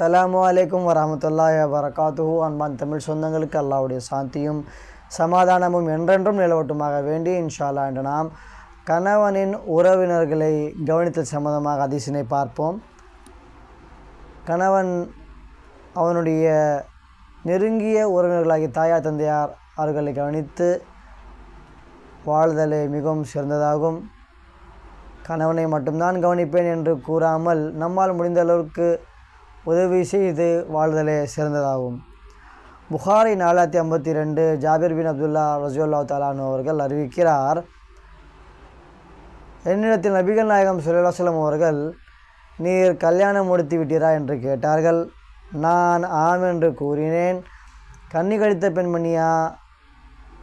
அஸ்லாம் அலைக்கும் வரமத்துல்லா வரகாத்துஹு அன்பான் தமிழ் சொந்தங்களுக்கு அல்லாவுடைய சாந்தியும் சமாதானமும் என்றென்றும் நிலவட்டுமாக வேண்டி இன்ஷால்லா என்று நாம் கணவனின் உறவினர்களை கவனித்தல் சம்பந்தமாக அதிசனை பார்ப்போம். கணவன் அவனுடைய நெருங்கிய உறவினர்களாகிய தாயார் தந்தையார் அவர்களை கவனித்து வாழ்தலை மிகவும் சிறந்ததாகும். கணவனை மட்டும்தான் கவனிப்பேன் என்று கூறாமல் நம்மால் முடிந்த அளவுக்கு உதவி செய்து வாழ்தலே சிறந்ததாகும். புகாரை நாலாயிரத்தி ஐம்பத்தி ரெண்டு ஜாபிர் பின் அப்துல்லா ரஜுல்லா தாலானு அவர்கள் அறிவிக்கிறார். என்னிடத்தில் நபிகள் நாயகம் சுல்லாசலம் அவர்கள் நீர் கல்யாணம் முடித்து விட்டீரா? என்று கேட்டார்கள். நான் ஆம் என்று கூறினேன். கன்னி கழித்த பெண்மணியா?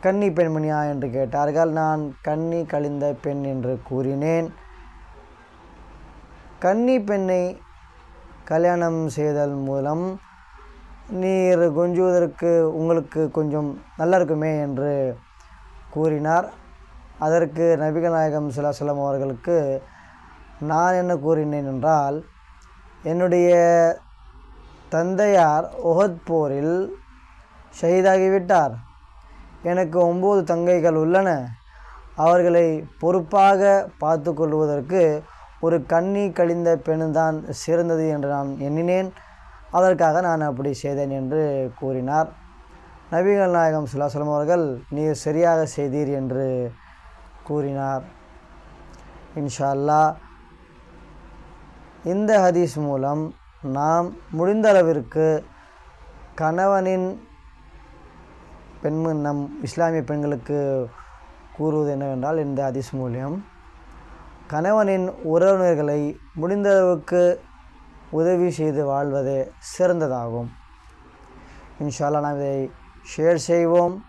கன்னி பெண்மணியா? என்று கேட்டார்கள். நான் கன்னி கழிந்த பெண் என்று கூறினேன். கன்னி பெண்ணை கல்யாணம் செய்தல் மூலம் நீர் கொஞ்சுவதற்கு உங்களுக்கு கொஞ்சம் நல்லா இருக்குமே என்று கூறினார். அதற்கு நபிகநாயகம் சுல்லாசலம் அவர்களுக்கு நான் என்ன கூறினேன் என்றால் என்னுடைய தந்தையார் ஒஹத் போரில் ஷஹீதாகிவிட்டார். எனக்கு ஒம்பது தங்கைகள் உள்ளன. அவர்களை பொறுப்பாக பார்த்து கொள்வதற்கு ஒரு கண்ணி கழிந்த பெண்தான் சிறந்தது என்று நான் எண்ணினேன். அதற்காக நான் அப்படி செய்தேன் என்று கூறினார். நபிகள் நாயகம் சுல்லாசலம் அவர்கள் நீர் சரியாக செய்தீர் என்று கூறினார். இன்ஷா அல்லாஹ் இந்த ஹதீஸ் மூலம் நாம் முடிந்த அளவிற்கு கணவனின் பெண்மு நம் இஸ்லாமிய பெண்களுக்கு கூறுவது என்னவென்றால் இந்த ஹதீஸ் மூலியம் கணவனின் உறவினர்களை முடிந்தளவுக்கு உதவி செய்து வாழ்வதே சிறந்ததாகும். இன்ஷால்லா நாம் இதை ஷேர் செய்வோம்.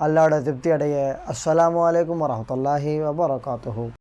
அல்லாட திருப்தி அடைய. அஸ்லாம் வலைக்கம் வரமத்துல்லாஹி வபரகாத்துஹூ.